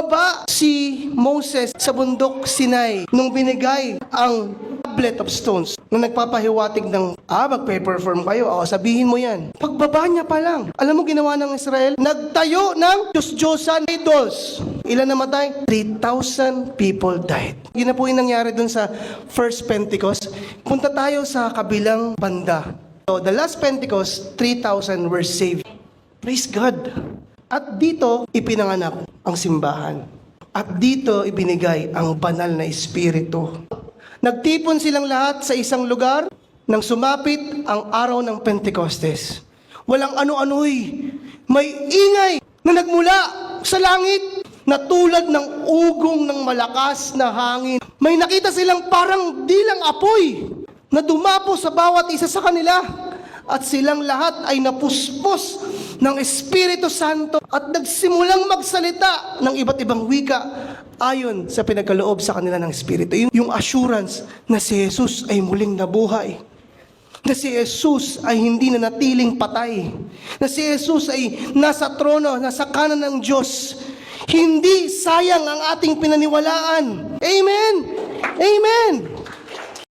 Bumaba si Moses sa bundok Sinai nung binigay ang tablet of stones na nagpapahiwatig ng, ah, magpe-perform kayo, o sabihin mo yan. Pagbaba niya pa lang, alam mo ginawa ng Israel? Nagtayo ng Diyos-Diyosan idols. Ilan namatay? 3,000 people died. Yun na po yung nangyari dun sa first Pentecost. Punta tayo sa kabilang banda. So, the last Pentecost, 3,000 were saved. Praise God. At dito, ipinanganak ang simbahan. At dito, ibinigay ang banal na espiritu. Nagtipon silang lahat sa isang lugar nang sumapit ang araw ng Pentecostes. Walang ano-ano'y. May ingay na nagmula sa langit na tulad ng ugong ng malakas na hangin. May nakita silang parang dilang apoy na dumapo sa bawat isa sa kanila at silang lahat ay napuspos ng Espiritu Santo at nagsimulang magsalita ng iba't ibang wika ayon sa pinagkaloob sa kanila ng Espiritu. Yung, assurance na si Jesus ay muling nabuhay. Na si Jesus ay hindi na natiling patay. Na si Jesus ay nasa trono, nasa kanan ng Diyos. Hindi sayang ang ating pinaniwalaan. Amen!